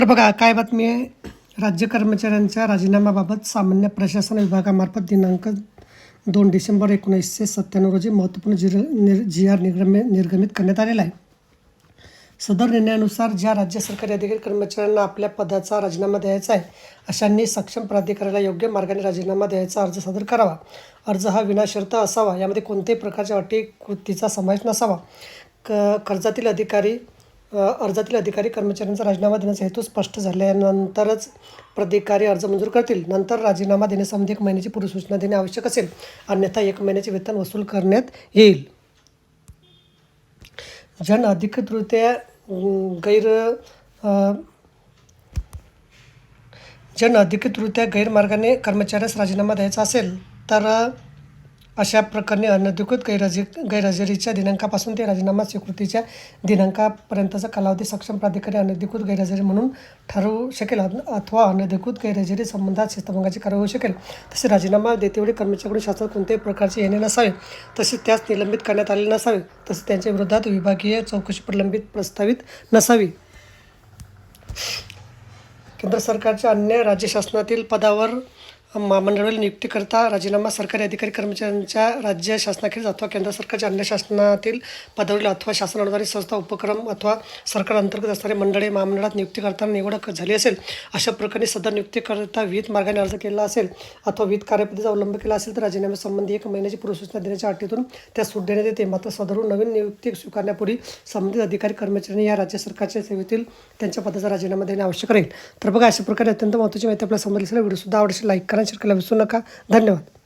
तर बघा काय बातमी आहे? राज्य कर्मचाऱ्यांच्या राजीनाम्याबाबत सामान्य प्रशासन विभागामार्फत दिनांक दोन डिसेंबर एकोणीसशे सत्त्याण्णव रोजी महत्त्वपूर्ण जिर निर जी आर निर्गमे निर्गमित करण्यात आलेला आहे. सदर निर्णयानुसार ज्या राज्य सरकारी अधिकारी कर्मचाऱ्यांना आपल्या पदाचा राजीनामा द्यायचा आहे अशांनी सक्षम प्राधिकरणाला योग्य मार्गाने राजीनामा द्यायचा अर्ज सादर करावा. अर्ज हा विनाशर्त असावा यामध्ये कोणत्याही प्रकारच्या अटी कृतीचा समावेश नसावा. क कर्जातील अधिकारी अर्जातील अधिकारी कर्मचाऱ्यांचा राजीनामा देण्याचा हेतू स्पष्ट झाल्यानंतरच प्राधिकारी अर्ज मंजूर करतील. नंतर राजीनामा देण्यासंबंधी एक महिन्याची पूर्वसूचना देणे आवश्यक असेल. अन्यथा एक महिन्याचे वेतन वसूल करण्यात येईल. जन अधिकृतरित्या गैर जन अधिकृतरित्या गैरमार्गाने कर्मचाऱ्यास राजीनामा द्यायचा असेल तर अशा प्रकरणी अनधिकृत गैरहजे गैरहजेरीच्या दिनांकापासून ते राजीनामा स्वीकृतीच्या दिनांकापर्यंतचा कालावधी सक्षम प्राधिकारी अनधिकृत गैरहजेरी म्हणून ठरवू शकेल. अन- अथवा अनधिकृत गैरहजेरी संबंधात शिस्तभंगाची कारवाई होऊ शकेल. तसे राजीनामा देतेवेळी कर्मचाऱ्याकडून शासनात कोणत्याही प्रकारचे येणे नसावे. तसेच त्यास निलंबित करण्यात आले नसावे. तसेच त्यांच्या विरोधात विभागीय चौकशी प्रलंबित प्रस्तावित नसावी. केंद्र सरकारच्या अन्य राज्य शासनातील पदावर महामंडळाला नियुक्तीकरता राजीनामा सरकारी अधिकारी कर्मचाऱ्यांच्या राज्य शासनाखेरीज अथवा केंद्र सरकारच्या अन्य शासनातील पदावरील अथवा शासन अनुदानित संस्था उपक्रम अथवा सरकार अंतर्गत असणारे मंडळे महामंडळात नियुक्ती करताना निवड झाली असेल अशा प्रकरणी सदर नियुक्तीकरता विविध मार्गाने अर्ज केला असेल अथवा विविध कार्यपद्धतीचा अवलंब केला असेल तर राजीनाम्यासंबंधी एक महिन्याची पूर्वसूचना देण्याच्या अटीतून त्या सूट देण्यात येते. मात्र सदरून नवीन नियुक्ती स्वीकारण्यापूर्वी संबंधित अधिकारी कर्मचाऱ्यांनी या राज्य सरकारच्या सेवेतील त्यांच्या पदाचा राजीनामा देणे आवश्यक राहील. तर बघा अशा प्रकारे अत्यंत महत्त्वाची माहिती आपल्याला समजली असेल आवडशील आवडेल लाईक करा शेअर करायला विसरू नका धन्यवाद.